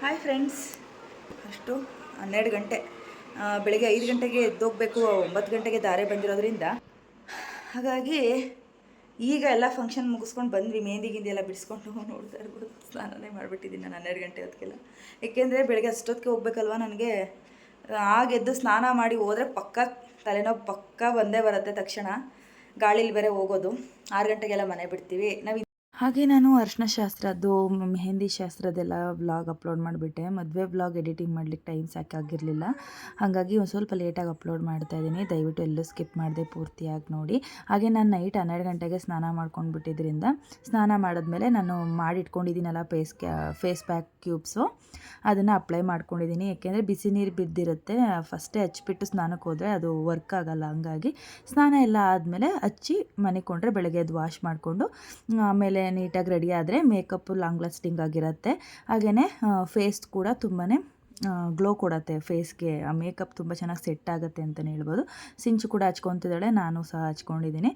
Hi friends ಅಷ್ಟು ಹನ್ನೆರಡು ಗಂಟೆ. ಬೆಳಗ್ಗೆ ಐದು ಗಂಟೆಗೆ ಎದ್ದೋಗ್ಬೇಕು, ಒಂಬತ್ತು ಗಂಟೆಗೆ ದಾರೆ ಬಂದಿರೋದ್ರಿಂದ. ಹಾಗಾಗಿ ಈಗ ಎಲ್ಲ ಫಂಕ್ಷನ್ ಮುಗಿಸ್ಕೊಂಡು ಬಂದ್ವಿ ಮೆಹಂದಿ ಗಿಂದಿ ಎಲ್ಲ ಬಿಡಿಸ್ಕೊಂಡು ನೋಡ್ತಾ ಇರ್ಬೋದು. ಸ್ನಾನನೇ ಮಾಡಿಬಿಟ್ಟಿದ್ದೀನಿ ನಾನು ಹನ್ನೆರಡು ಗಂಟೆ ಹೊತ್ತಿಗೆಲ್ಲ. ಏಕೆಂದರೆ ಬೆಳಗ್ಗೆ ಅಷ್ಟೊತ್ತಿಗೆ ಹೋಗ್ಬೇಕಲ್ವ ನನಗೆ? ಆಗೆದ್ದು ಸ್ನಾನ ಮಾಡಿ ಹೋದರೆ ಪಕ್ಕ ತಲೆನೋವು ಪಕ್ಕ ಬಂದೇ ಬರುತ್ತೆ ತಕ್ಷಣ. ಗಾಳಿಲಿ ಬೇರೆ ಹೋಗೋದು. ಆರು ಗಂಟೆಗೆಲ್ಲ ಮನೆ ಬಿಡ್ತೀವಿ. ನಾವು ಹಾಗೆ ನಾನು ಅರ್ಶಿನ ಶಾಸ್ತ್ರದ್ದು, ಮೆಹಂದಿ ಶಾಸ್ತ್ರದ್ದೆಲ್ಲ ವ್ಲಾಗ್ ಅಪ್ಲೋಡ್ ಮಾಡಿಬಿಟ್ಟೆ. ಮದುವೆ ವ್ಲಾಗ್ ಎಡಿಟಿಂಗ್ ಮಾಡ್ಲಿಕ್ಕೆ ಟೈಮ್ ಸಾಕಾಗಿರಲಿಲ್ಲ ಹಾಗಾಗಿ ಒಂದು ಸ್ವಲ್ಪ ಲೇಟಾಗಿ ಅಪ್ಲೋಡ್ ಮಾಡ್ತಾ ಇದ್ದೀನಿ. ದಯವಿಟ್ಟು ಎಲ್ಲೂ ಸ್ಕಿಪ್ ಮಾಡಿದೆ ಪೂರ್ತಿಯಾಗಿ ನೋಡಿ. ಹಾಗೆ ನಾನು ನೈಟ್ ಹನ್ನೆರಡು ಗಂಟೆಗೆ ಸ್ನಾನ ಮಾಡ್ಕೊಂಡು ಬಿಟ್ಟಿದ್ರಿಂದ ಸ್ನಾನ ಮಾಡಿದ್ಮೇಲೆ ನಾನು ಮಾಡಿಟ್ಕೊಂಡಿದ್ದೀನಲ್ಲ ಫೇಸ್ ಫೇಸ್ ಪ್ಯಾಕ್ ಕ್ಯೂಬ್ಸು ಅದನ್ನು ಅಪ್ಲೈ ಮಾಡ್ಕೊಂಡಿದ್ದೀನಿ. ಯಾಕೆಂದರೆ ಬಿಸಿ ನೀರು ಬಿದ್ದಿರುತ್ತೆ. ಫಸ್ಟೇ ಹಚ್ಚಿಬಿಟ್ಟು ಸ್ನಾನಕ್ಕೆ ಹೋದರೆ ಅದು ವರ್ಕ್ ಆಗಲ್ಲ. ಹಂಗಾಗಿ ಸ್ನಾನ ಎಲ್ಲ ಆದಮೇಲೆ ಹಚ್ಚಿ ಮನೆಗೆ ಕೊಂಡ್ರೆ ಬೆಳಗ್ಗೆ ಅದು ವಾಶ್ ಮಾಡಿಕೊಂಡು, ಆಮೇಲೆ ನೀಟಾಗಿ ರೆಡಿ ಆದರೆ ಮೇಕಪ್ಪು ಲಾಂಗ್ ಲಾಸ್ಟಿಂಗ್ ಆಗಿರುತ್ತೆ. ಹಾಗೆಯೇ ಫೇಸ್ ಕೂಡ ತುಂಬಾ ಗ್ಲೋ ಕೊಡುತ್ತೆ ಫೇಸ್ಗೆ ಆ ಮೇಕಪ್ ತುಂಬ ಚೆನ್ನಾಗಿ ಸೆಟ್ ಆಗುತ್ತೆ ಅಂತಲೇ ಹೇಳ್ಬೋದು. ಸಿಂಚು ಕೂಡ ಹಚ್ಕೊತಿದ್ದಾಳೆ, ನಾನು ಸಹ ಹಚ್ಕೊಂಡಿದ್ದೀನಿ.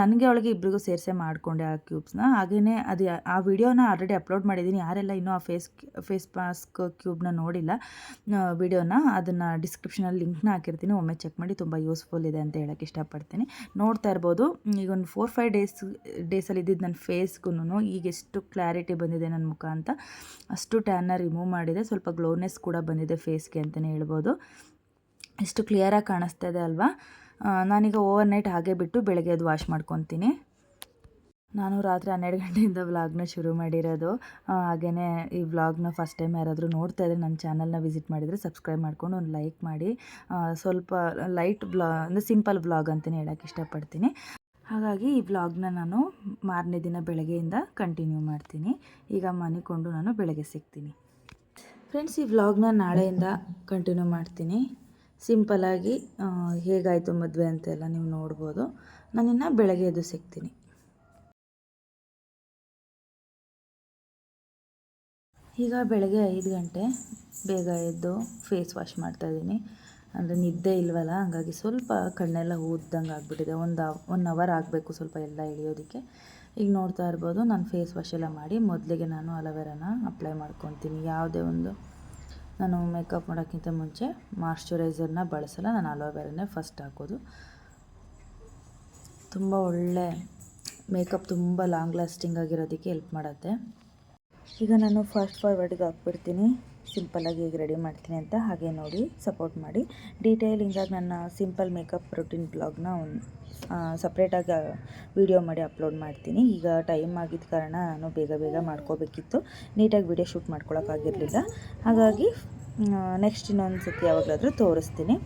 ನನಗೆ ಅವಳಿಗೆ ಇಬ್ಬರಿಗೂ ಸೇರಿಸೇ ಮಾಡಿಕೊಂಡೆ ಆ ಕ್ಯೂಬ್ಸ್ನ ಹಾಗೆಯೇ ಅದು ಆ ವಿಡಿಯೋನ ಆಲ್ರೆಡಿ ಅಪ್ಲೋಡ್ ಮಾಡಿದ್ದೀನಿ. ಯಾರೆಲ್ಲ ಇನ್ನೂ ಆ ಫೇಸ್ ಫೇಸ್ ಮಾಸ್ಕ್ ಕ್ಯೂಬ್ನ ನೋಡಿಲ್ಲ ವಿಡಿಯೋನ ಅದನ್ನು ಡಿಸ್ಕ್ರಿಪ್ಷನಲ್ಲಿ ಲಿಂಕ್ನ ಹಾಕಿರ್ತೀನಿ. ಒಮ್ಮೆ ಚೆಕ್ ಮಾಡಿ ತುಂಬ ಯೂಸ್ಫುಲ್ ಇದೆ ಅಂತ ಹೇಳೋಕ್ಕೆ ಇಷ್ಟಪಡ್ತೀನಿ. ನೋಡ್ತಾ ಇರ್ಬೋದು, ಈಗ ಒಂದು ಫೋರ್ ಫೈವ್ ಡೇಸ್ ಡೇಸಲ್ಲಿ ಇದ್ದಿದ್ದು ನನ್ನ ಫೇಸ್ಗೂ ಈಗ ಎಷ್ಟು ಕ್ಲಾರಿಟಿ ಬಂದಿದೆ ನನ್ನ ಮುಖ ಅಂತ. ಅಷ್ಟು ಟ್ಯಾನ್ನ ರಿಮೂವ್ ಮಾಡಿದೆ. ಸ್ವಲ್ಪ ಗ್ಲೋನೆಸ್ ಕೂಡ ಬಂದಿದೆ ಫೇಸ್ಗೆ ಅಂತಲೇ ಹೇಳ್ಬೋದು. ಇಷ್ಟು ಕ್ಲಿಯರಾಗಿ ಕಾಣಿಸ್ತಾ ಇದೆ ಅಲ್ವಾ? ನಾನೀಗ ಓವರ್ ನೈಟ್ ಹಾಗೆ ಬಿಟ್ಟು ಬೆಳಗ್ಗೆ ಅದು ವಾಶ್ ಮಾಡ್ಕೊತೀನಿ. ನಾನು ರಾತ್ರಿ ಹನ್ನೆರಡು ಗಂಟೆಯಿಂದ ವ್ಲಾಗ್ನ ಶುರು ಮಾಡಿರೋದು. ಹಾಗೆಯೇ ಈ ವ್ಲಾಗ್ನ ಫಸ್ಟ್ ಟೈಮ್ ಯಾರಾದರೂ ನೋಡ್ತಾ ಇದ್ದರೆ ನನ್ನ ಚಾನಲ್ನ ವಿಸಿಟ್ ಮಾಡಿದರೆ ಸಬ್ಸ್ಕ್ರೈಬ್ ಮಾಡ್ಕೊಂಡು ಒಂದು ಲೈಕ್ ಮಾಡಿ. ಸ್ವಲ್ಪ ಲೈಟ್ ಬ್ಲಾ ಅಂದರೆ ಸಿಂಪಲ್ ವ್ಲಾಗ್ ಅಂತಲೇ ಹೇಳೋಕ್ಕೆ ಇಷ್ಟಪಡ್ತೀನಿ. ಹಾಗಾಗಿ ಈ ವ್ಲಾಗ್ನ ನಾನು ಮಾರನೇ ದಿನ ಬೆಳಗ್ಗೆಯಿಂದ ಕಂಟಿನ್ಯೂ ಮಾಡ್ತೀನಿ. ಈಗ ಮನಿಕೊಂಡು ನಾನು ಬೆಳಗ್ಗೆ ಸಿಗ್ತೀನಿ. ಫ್ರೆಂಡ್ಸ್ ಈ ವ್ಲಾಗ್ನ ನಾಳೆಯಿಂದ ಕಂಟಿನ್ಯೂ ಮಾಡ್ತೀನಿ. ಸಿಂಪಲಾಗಿ ಹೇಗಾಯಿತು ಮದುವೆ ಅಂತೆಲ್ಲ ನೀವು ನೋಡ್ಬೋದು. ನಾನಿನ್ನು ಬೆಳಗ್ಗೆ ಎದ್ದು ಸಿಗ್ತೀನಿ. ಈಗ ಬೆಳಗ್ಗೆ ಐದು ಗಂಟೆ, ಬೇಗ ಎದ್ದು ಫೇಸ್ ವಾಶ್ ಮಾಡ್ತಾಯಿದ್ದೀನಿ ಅಂದರೆ ನಿದ್ದೆ ಇಲ್ವಲ್ಲ, ಹಾಗಾಗಿ ಸ್ವಲ್ಪ ಕಣ್ಣೆಲ್ಲ ಊದ್ದಂಗೆ ಆಗಿಬಿಟ್ಟಿದೆ. ಒಂದು ಒನ್ ಅವರ್ ಆಗಬೇಕು ಸ್ವಲ್ಪ ಎಲ್ಲ ಇಳಿಯೋದಕ್ಕೆ ಈಗ ನೋಡ್ತಾ ಇರ್ಬೋದು, ನಾನು ಫೇಸ್ ವಾಶ್ ಎಲ್ಲ ಮಾಡಿ ಮೊದಲಿಗೆ ನಾನು ಅಲೋವೆರಾನ ಅಪ್ಲೈ ಮಾಡ್ಕೊತೀನಿ. ಯಾವುದೇ ಒಂದು, ನಾನು ಮೇಕಪ್ ಮಾಡೋಕ್ಕಿಂತ ಮುಂಚೆ ಮಾಯಶ್ಚರೈಸರ್ನ ಬಳಸಲ್ಲ, ನಾನು ಅಲೋವೆರಾನೇ ಫಸ್ಟ್ ಹಾಕೋದು. ತುಂಬ ಒಳ್ಳೆ ಮೇಕಪ್ ತುಂಬ ಲಾಂಗ್ ಲಾಸ್ಟಿಂಗ್ ಆಗಿರೋದಕ್ಕೆ ಹೆಲ್ಪ್ ಮಾಡುತ್ತೆ. ಈಗ ನಾನು ಫಾಸ್ಟ್ ಫಾರ್ವರ್ಡ್ಗೆ ಹಾಕ್ಬಿಡ್ತೀನಿ. ಸಿಂಪಲ್ಲಾಗಿ ಹೇಗೆ ರೆಡಿ ಮಾಡ್ತೀನಿ ಅಂತ ಹಾಗೆ ನೋಡಿ ಸಪೋರ್ಟ್ ಮಾಡಿ. ಡೀಟೇಲಿಂಗಾಗಿ ನನ್ನ ಸಿಂಪಲ್ ಮೇಕಪ್ ರೊಟೀನ್ ಬ್ಲಾಗ್ನ ಸಪ್ರೇಟಾಗಿ ವಿಡಿಯೋ ಮಾಡಿ ಅಪ್ಲೋಡ್ ಮಾಡ್ತೀನಿ. ಈಗ ಟೈಮ್ ಆಗಿದ್ದ ಕಾರಣ ನಾನು ಬೇಗ ಬೇಗ ಮಾಡ್ಕೋಬೇಕಿತ್ತು. ನೀಟಾಗಿ ವಿಡಿಯೋ ಶೂಟ್ ಮಾಡ್ಕೊಳಕ್ಕಾಗಿರಲಿಲ್ಲ. ಹಾಗಾಗಿ ನೆಕ್ಸ್ಟ್ ಇನ್ನೊಂದು ಸತಿ ಯಾವಾಗಲಾದರೂ ತೋರಿಸ್ತೀನಿ.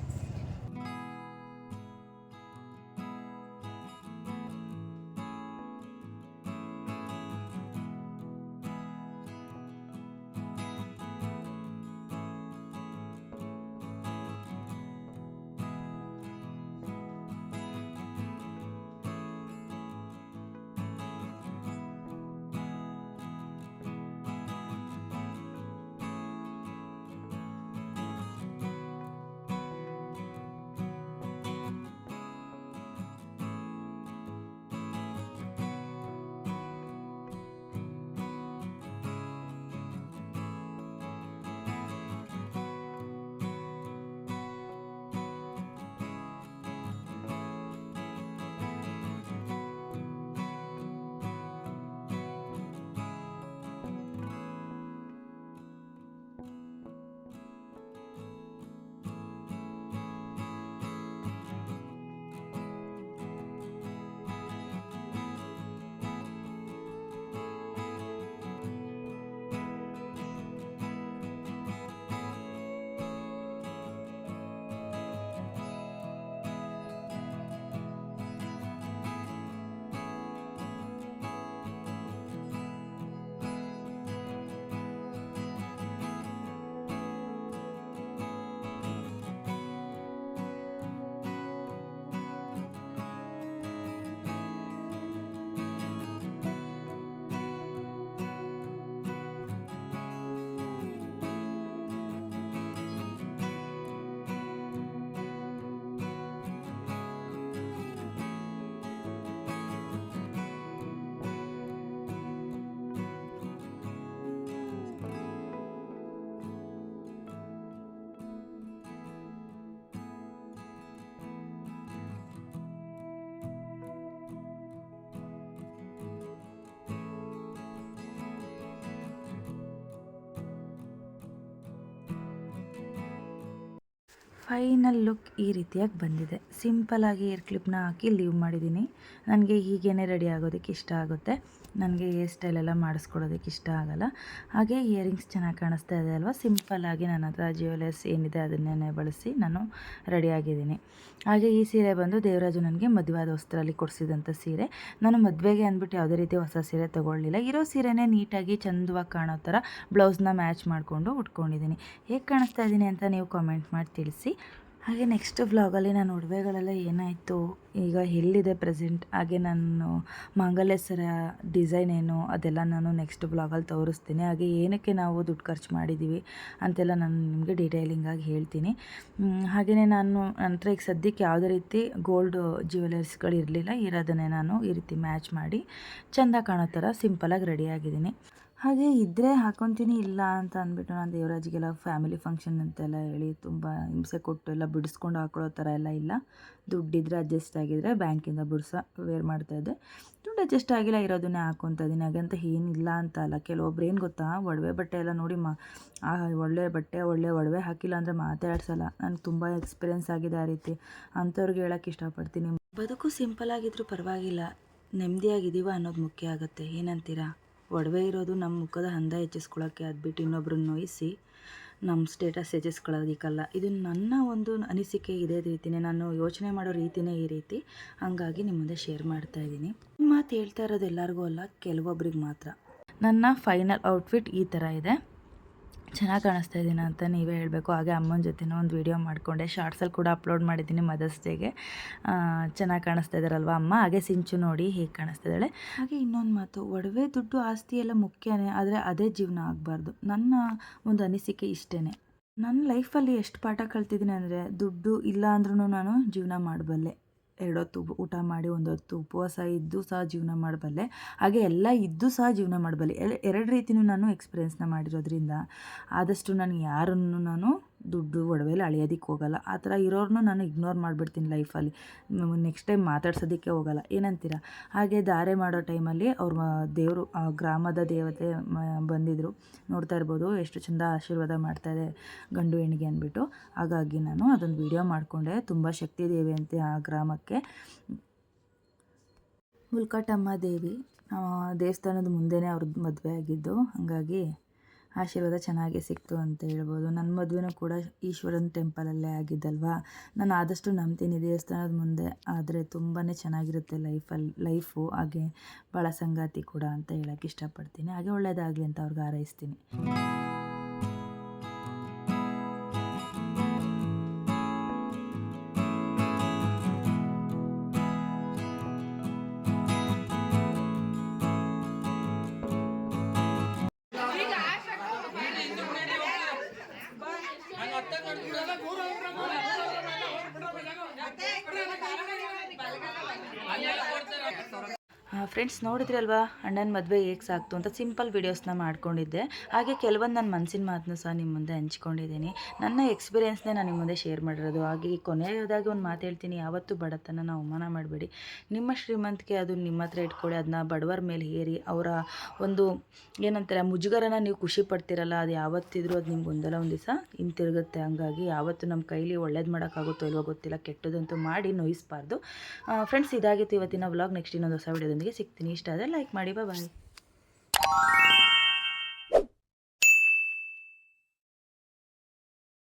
ಫೈನಲ್ ಲುಕ್ ಈ ರೀತಿಯಾಗಿ ಬಂದಿದೆ. ಸಿಂಪಲಾಗಿ ಏರ್ ಕ್ಲಿಪ್ನ ಹಾಕಿ ಲೀವ್ ಮಾಡಿದ್ದೀನಿ. ನನಗೆ ಹೀಗೇ ರೆಡಿ ಆಗೋದಕ್ಕೆ ಇಷ್ಟ ಆಗುತ್ತೆ. ನನಗೆ ಹೇರ್ ಸ್ಟೈಲೆಲ್ಲ ಮಾಡಿಸ್ಕೊಡೋದಕ್ಕೆ ಇಷ್ಟ ಆಗಲ್ಲ. ಹಾಗೆ ಇಯರಿಂಗ್ಸ್ ಚೆನ್ನಾಗಿ ಕಾಣಿಸ್ತಾ ಇದೆ ಅಲ್ವಾ? ಸಿಂಪಲ್ಲಾಗಿ ನನ್ನ ಹತ್ರ ಜ್ಯುವೆಲರ್ಸ್ ಏನಿದೆ ಅದನ್ನೇ ಬಳಸಿ ನಾನು ರೆಡಿಯಾಗಿದ್ದೀನಿ ಹಾಗೆ ಈ ಸೀರೆ ಬಂದು ದೇವರಾಜು ನನಗೆ ಮದುವೆಯಾದ ವಸ್ತ್ರಲ್ಲಿ ಕೊಡಿಸಿದಂಥ ಸೀರೆ. ನಾನು ಮದುವೆಗೆ ಅಂದ್ಬಿಟ್ಟು ಯಾವುದೇ ರೀತಿ ಹೊಸ ಸೀರೆ ತೊಗೊಳ್ಳಿಲ್ಲ. ಇರೋ ಸೀರೆನೇ ನೀಟಾಗಿ ಚಂದವಾಗಿ ಕಾಣೋ ಥರ ಬ್ಲೌಸ್ನ ಮ್ಯಾಚ್ ಮಾಡಿಕೊಂಡು ಉಟ್ಕೊಂಡಿದ್ದೀನಿ. ಹೇಗೆ ಕಾಣಿಸ್ತಾ ಇದ್ದೀನಿ ಅಂತ ನೀವು ಕಾಮೆಂಟ್ ಮಾಡಿ ತಿಳಿಸಿ. ಹಾಗೆ ನೆಕ್ಸ್ಟ್ ವ್ಲಾಗಲ್ಲಿ ನಾನು ಒಡವೆಗಳೆಲ್ಲ ಏನಾಯಿತು? ಈಗ ಎಲ್ಲಿದೆ ಪ್ರೆಸೆಂಟ್ ಹಾಗೆ ನಾನು ಮಾಂಗಲ್ಯ ಡಿಸೈನ್ ಏನು? ಅದೆಲ್ಲ ನಾನು ನೆಕ್ಸ್ಟ್ ವ್ಲಾಗಲ್ಲಿ ತೋರಿಸ್ತೀನಿ. ಹಾಗೆ ಏನಕ್ಕೆ ನಾವು ದುಡ್ಡು ಖರ್ಚು ಮಾಡಿದ್ದೀವಿ ಅಂತೆಲ್ಲ ನಾನು ನಿಮಗೆ ಡೀಟೇಲಿಂಗಾಗಿ ಹೇಳ್ತೀನಿ. ಹಾಗೆಯೇ ನಾನು ನಂತರ ಈಗ ಸದ್ಯಕ್ಕೆ ಯಾವುದೇ ರೀತಿ ಗೋಲ್ಡ್ ಜ್ಯುವೆಲರ್ಸ್ಗಳು ಇರಲಿಲ್ಲ ಇರೋದನ್ನೇ ನಾನು ಈ ರೀತಿ ಮ್ಯಾಚ್ ಮಾಡಿ ಚೆಂದ ಕಾಣೋ ಥರ ಸಿಂಪಲಾಗಿ ರೆಡಿಯಾಗಿದ್ದೀನಿ ಹಾಗೆ ಇದ್ದರೆ ಹಾಕ್ಕೊತೀನಿ ಇಲ್ಲ ಅಂತ ಅಂದ್ಬಿಟ್ಟು ನಾನು ದೇವರಾಜಿಗೆಲ್ಲ ಫ್ಯಾಮಿಲಿ ಫಂಕ್ಷನ್ ಅಂತೆಲ್ಲ ಹೇಳಿ ತುಂಬ ಹಿಂಸೆ ಕೊಟ್ಟು ಎಲ್ಲ ಬಿಡಿಸ್ಕೊಂಡು ಹಾಕೊಳ್ಳೋ ಥರ ಎಲ್ಲ ಇಲ್ಲ. ದುಡ್ಡಿದ್ರೆ ಅಡ್ಜಸ್ಟ್ ಆಗಿದ್ರೆ ಬ್ಯಾಂಕಿಂದ ಬಿಡ್ಸ ವೇರ್ ಮಾಡ್ತಾಯಿದ್ದೆ ದುಡ್ಡು ಅಡ್ಜಸ್ಟ್ ಆಗಿಲ್ಲ, ಇರೋದನ್ನೇ ಹಾಕ್ಕೊತಾ ಹಾಗಂತ ಏನಿಲ್ಲ ಅಂತ ಅಲ್ಲ. ಕೆಲವೊಬ್ರು ಏನು ಗೊತ್ತಾ? ಒಡವೆ ಬಟ್ಟೆ ಎಲ್ಲ ನೋಡಿ ಮಾ ಒಳ್ಳೆ ಬಟ್ಟೆ, ಒಳ್ಳೆ ಒಡವೆ ಹಾಕಿಲ್ಲ ಅಂದರೆ ಮಾತಾಡ್ಸಲ್ಲ. ನನಗೆ ತುಂಬ ಎಕ್ಸ್ಪೀರಿಯೆನ್ಸ್ ಆಗಿದೆ ಆ ರೀತಿ. ಅಂಥವ್ರಿಗೆ ಹೇಳೋಕ್ಕೆ ಇಷ್ಟಪಡ್ತೀನಿ. ಬದುಕು ಸಿಂಪಲ್ ಆಗಿದ್ರೂ ಪರವಾಗಿಲ್ಲ. ನೆಮ್ಮದಿಯಾಗಿದ್ದೀವ ಅನ್ನೋದು ಮುಖ್ಯ ಆಗುತ್ತೆ. ಏನಂತೀರಾ? ಒಡವೆ ಇರೋದು ನಮ್ಮ ಮುಖದ ಹಂದ ಹೆಚ್ಚಿಸ್ಕೊಳ್ಳೋಕ್ಕೆ ಅದ್ಬಿಟ್ಟು ಇನ್ನೊಬ್ರನ್ನ ನೋಯಿಸಿ ನಮ್ಮ ಸ್ಟೇಟಸ್ ಹೆಚ್ಚಿಸ್ಕೊಳ್ಳೋದಕ್ಕಲ್ಲ. ಇದು ನನ್ನ ಒಂದು ಅನಿಸಿಕೆ ಇದೇ ರೀತಿನೇ. ನಾನು ಯೋಚನೆ ಮಾಡೋ ರೀತಿನೇ ಈ ರೀತಿ. ಹಂಗಾಗಿ ನಿಮ್ಮ ಮುಂದೆ ಶೇರ್ ಮಾಡ್ತಾ ಇದ್ದೀನಿ. ಮಾತು ಹೇಳ್ತಾ ಇರೋದು ಎಲ್ಲರಿಗೂ ಅಲ್ಲ, ಕೆಲವೊಬ್ರಿಗೆ ಮಾತ್ರ. ನನ್ನ ಫೈನಲ್ ಔಟ್ಫಿಟ್ ಈ ಥರ ಇದೆ. ಚೆನ್ನಾಗಿ ಕಾಣಿಸ್ತಾ ಇದ್ದೀನಿ ಅಂತ ನೀವೇ ಹೇಳಬೇಕು. ಹಾಗೆ ಅಮ್ಮನ ಜೊತೆನೂ ಒಂದು ವೀಡಿಯೋ ಮಾಡಿಕೊಂಡೆ. ಶಾರ್ಟ್ಸಲ್ಲಿ ಕೂಡ ಅಪ್ಲೋಡ್ ಮಾಡಿದ್ದೀನಿ ಮದರ್ಸ್ ಡೇಗೆ ಚೆನ್ನಾಗಿ ಕಾಣಿಸ್ತಾ ಇದ್ದಾರಲ್ವ ಅಮ್ಮ? ಹಾಗೆ ಸಿಂಚು ನೋಡಿ ಹೇಗೆ ಕಾಣಿಸ್ತಾ ಇದ್ದಾಳೆ. ಹಾಗೆ ಇನ್ನೊಂದು ಮಾತು, ಒಡವೆ ದುಡ್ಡು ಆಸ್ತಿ ಎಲ್ಲ ಮುಖ್ಯನೇ, ಆದರೆ ಅದೇ ಜೀವನ ಆಗಬಾರ್ದು. ನನ್ನ ಒಂದು ಅನಿಸಿಕೆ ಇಷ್ಟೇ ನನ್ನ ಲೈಫಲ್ಲಿ ಎಷ್ಟು ಪಾಠ ಕಲ್ತಿದ್ದೀನಿ ಅಂದರೆ, ದುಡ್ಡು ಇಲ್ಲ ಅಂದ್ರೂ ನಾನು ಜೀವನ ಮಾಡಬಲ್ಲೆ. ಎರಡೊತ್ತು ಊಟ ಮಾಡಿ ಒಂದೊತ್ತು ಉಪವಾಸ ಇದ್ದು ಸಹ ಜೀವನ ಮಾಡಬಲ್ಲೆ. ಹಾಗೆ ಎಲ್ಲ ಇದ್ದು ಸಹ ಜೀವನ ಮಾಡಬಲ್ಲೆ. ಎರಡು ರೀತಿಯೂ ನಾನು ಎಕ್ಸ್ಪೀರಿಯೆನ್ಸ್ನ ಮಾಡಿರೋದ್ರಿಂದ. ಆದಷ್ಟು ನಾನು ಯಾರನ್ನು ನಾನು ದುಡ್ಡು ಒಡವೆಲಿ ಅಳಿಯೋದಕ್ಕೆ ಹೋಗಲ್ಲ. ಆ ಥರ ಇರೋರನ್ನೂ ನಾನು ಇಗ್ನೋರ್ ಮಾಡಿಬಿಡ್ತೀನಿ ಲೈಫಲ್ಲಿ ನೆಕ್ಸ್ಟ್ ಟೈಮ್ ಮಾತಾಡ್ಸೋದಕ್ಕೆ ಹೋಗಲ್ಲ. ಏನಂತೀರ? ಹಾಗೆ ಧಾರೆ ಮಾಡೋ ಟೈಮಲ್ಲಿ ಅವ್ರ ದೇವರು ಗ್ರಾಮದ ದೇವತೆ ಬಂದಿದ್ದರು ನೋಡ್ತಾ ಇರ್ಬೋದು, ಎಷ್ಟು ಚೆಂದ ಆಶೀರ್ವಾದ ಮಾಡ್ತಾಯಿದೆ ಗಂಡು ಹೆಣ್ಣಿಗೆ ಅಂದ್ಬಿಟ್ಟು. ಹಾಗಾಗಿ ನಾನು ಅದೊಂದು ವಿಡಿಯೋ ಮಾಡಿಕೊಂಡೆ. ತುಂಬ ಶಕ್ತಿ ದೇವಿ ಅಂತ ಆ ಗ್ರಾಮಕ್ಕೆ. ಮುಲ್ಕಟಮ್ಮ ದೇವಿ. ದೇವಸ್ಥಾನದ ಮುಂದೆನೇ ಅವ್ರದ್ದು ಮದುವೆ ಆಗಿದ್ದು. ಹಾಗಾಗಿ ಆಶೀರ್ವಾದ ಚೆನ್ನಾಗಿ ಸಿಕ್ತು ಅಂತ ಹೇಳ್ಬೋದು. ನನ್ನ ಮದುವೆನೂ ಕೂಡ ಈಶ್ವರನ ಟೆಂಪಲಲ್ಲೇ ಆಗಿದ್ದಲ್ವಾ? ನಾನು ಆದಷ್ಟು ನಂಬ್ತೀನಿ ದೇವಸ್ಥಾನದ ಮುಂದೆ. ಆದರೆ ತುಂಬಾ ಚೆನ್ನಾಗಿರುತ್ತೆ ಲೈಫಲ್ಲಿ ಲೈಫು. ಹಾಗೆ ಭಾಳ ಸಂಗಾತಿ ಕೂಡ ಅಂತ ಹೇಳೋಕ್ಕೆ ಇಷ್ಟಪಡ್ತೀನಿ. ಹಾಗೆ ಒಳ್ಳೆಯದಾಗಲಿ ಅಂತ ಅವ್ರಿಗೆ ಹಾರೈಸ್ತೀನಿ. ಫ್ರೆಂಡ್ಸ್ ನೋಡಿದ್ರಲ್ವಾ ಅಣ್ಣನ ಮದುವೆ ಹೇಗೆ ಸಾಕ್ತು ಅಂತ ಸಿಂಪಲ್ ವೀಡಿಯೋಸ್ನ ಮಾಡ್ಕೊಂಡಿದ್ದೆ. ಹಾಗೆ ಕೆಲವೊಂದು ನನ್ನ ಮನಸ್ಸಿನ ಮಾತನ್ನು ಸಹ ನಿಮ್ಮ ಮುಂದೆ ಹಂಚ್ಕೊಂಡಿದ್ದೀನಿ ನನ್ನ ಎಕ್ಸ್ಪೀರಿಯೆನ್ಸ್ನೇ ನಾನು ನಿಮ್ಮ ಮುಂದೆ ಶೇರ್ ಮಾಡಿರೋದು. ಹಾಗೆ ಕೊನೆಯದಾಗಿ ಒಂದು ಮಾತು ಹೇಳ್ತೀನಿ. ಯಾವತ್ತೂ ಬಡತನ ಅವಮಾನ ಮಾಡಬೇಡಿ. ನಿಮ್ಮ ಶ್ರೀಮಂತಿಕೆ ಅದು ನಿಮ್ಮ ಹತ್ರ ಇಟ್ಕೊಳ್ಳಿ ಅದನ್ನ ಬಡವರ ಮೇಲೆ ಹೇರಿ. ಅವರ ಒಂದು ಏನಂತಾರೆ, ಮುಜುಗರನ ನೀವು ಖುಷಿ ಪಡ್ತೀರಲ್ಲ. ಅದು ಯಾವತ್ತಿದ್ರೂ ಅದು ನಿಮ್ಗೆ ಒಂದಲ್ಲ ಒಂದು ದಿವಸ ಹಿಂತಿರುಗುತ್ತೆ. ಹಂಗಾಗಿ ಯಾವತ್ತು ನಮ್ಮ ಕೈಲಿ ಒಳ್ಳೇದು ಮಾಡೋಕ್ಕಾಗುತ್ತೋ ಇಲ್ವೋ ಗೊತ್ತಿಲ್ಲ. ಕೆಟ್ಟದಂತೂ ಮಾಡಿ ನೋಯಿಸ್ಬಾರ್ದು. ಫ್ರೆಂಡ್ಸ್ ಇದಾಗಿತ್ತು ಇವತ್ತಿನ ವ್ಲಾಗ್ ನೆಕ್ಸ್ಟ್ ಇನ್ನೊಂದು ಹೊಸ ವಿಡಿಯೋದೊಂದಿಗೆ ಸಿಗ್ತೀನಿ. ಇಷ್ಟ ಆದರೆ ಲೈಕ್ ಮಾಡಿ ಬಾಯ್